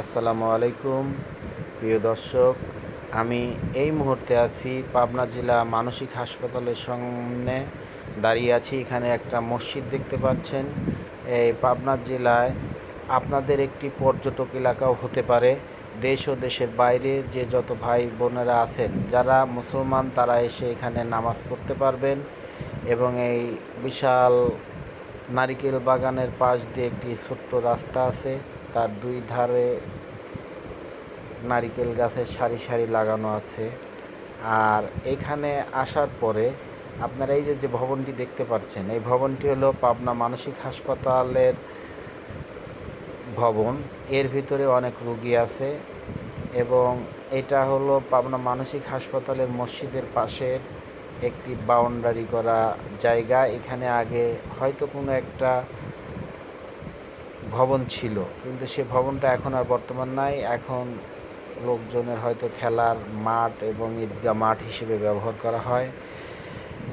আসসালামু আলাইকুম, প্রিয় দর্শক। আমি এই মুহূর্তে আছি পাবনা জেলা মানসিক হাসপাতালের সামনে দাঁড়িয়ে আছি। এখানে একটা মসজিদ দেখতে পাচ্ছেন। এই পাবনা জেলায় আপনাদের একটি পর্যটক এলাকাও হতে পারে। দেশ ও দেশের বাইরে যে যত ভাই বোনেরা আছেন, যারা মুসলমান, তারা এসে এখানে নামাজ পড়তে পারবেন এবং এই বিশাল নারিকেল বাগানের পাশ দিয়ে একটি ছোট্ট রাস্তা আছে। তার দুই ধারে নারিকেল গাছের সারি সারি লাগানো আছে। আর এখানে আসার পরে আপনারা এই যে ভবনটি দেখতে পাচ্ছেন, এই ভবনটি হলো পাবনা মানসিক হাসপাতালের ভবন। এর ভিতরে অনেক রুগী আছে এবং এটা হলো পাবনা মানসিক হাসপাতালের মসজিদের পাশের একটি বাউন্ডারি করা জায়গা। এখানে আগে হয়তো কোনো একটা ভবন ছিল, কিন্তু সে ভবনটা এখন আর বর্তমান নাই। এখন লোকজনের হয়তো খেলার মাঠ এবং ঈদগাহ মাঠ হিসেবে ব্যবহার করা হয়।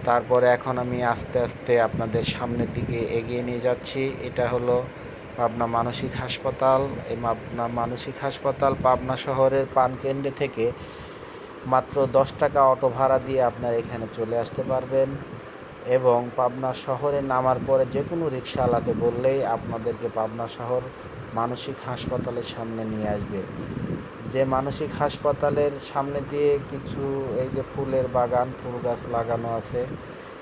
তারপরে এখন আমি আস্তে আস্তে আপনাদের সামনের দিকে এগিয়ে নিয়ে যাচ্ছি। এটা হলো পাবনা মানসিক হাসপাতাল। এই পাবনা মানসিক হাসপাতাল পাবনা শহরের পানকেন্দ্রে থেকে মাত্র দশ টাকা অটো ভাড়া দিয়ে আপনারা এখানে চলে আসতে পারবেন। এবং পাবনা শহরে নামার পরে যে কোনো রিক্সাওয়ালাকে বললেই আপনাদেরকে পাবনা শহর মানসিক হাসপাতালের সামনে নিয়ে আসবে। যে মানসিক হাসপাতালের সামনে দিয়ে কিছু এই যে ফুলের বাগান, ফুল গাছ লাগানো আছে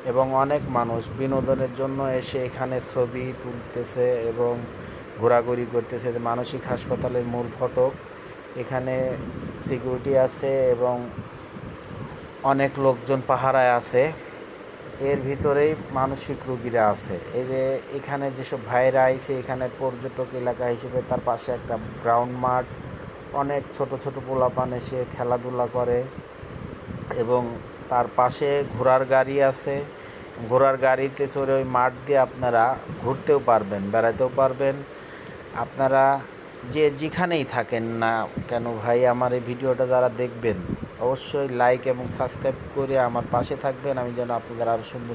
এবং অনেক মানুষ বিনোদনের জন্য এসে এখানে ছবি তুলতেছে এবং ঘোরাঘুরি করতেছে। যে মানসিক হাসপাতালের মূল ফটক, এখানে সিকিউরিটি আছে এবং অনেক লোকজন পাহারায় আছে। এর ভিতরেই মানসিক রোগীরা আছে। এই যে এখানে যেসব ভাইরা আইছে, এখানে পর্যটক এলাকা হিসেবে তার পাশে একটা গ্রাউন্ড মাঠ, অনেক ছোট ছোট পোলাপান এসে খেলাধুলা করে এবং তার পাশে ঘোড়ার গাড়ি আছে। ঘোড়ার গাড়িতে চড়ে ওই মাঠ দিয়ে আপনারা ঘুরতেও পারবেন, বেড়াতেও পারবেন। আপনারা যে যেখানেই থাকেন না কেন ভাই, আমার এই ভিডিওটা যারা দেখবেন, অবশ্যই লাইক এবং সাবস্ক্রাইব করে আমার পাশে থাকবেন। আমি যেন আপনাদের আরও সুন্দর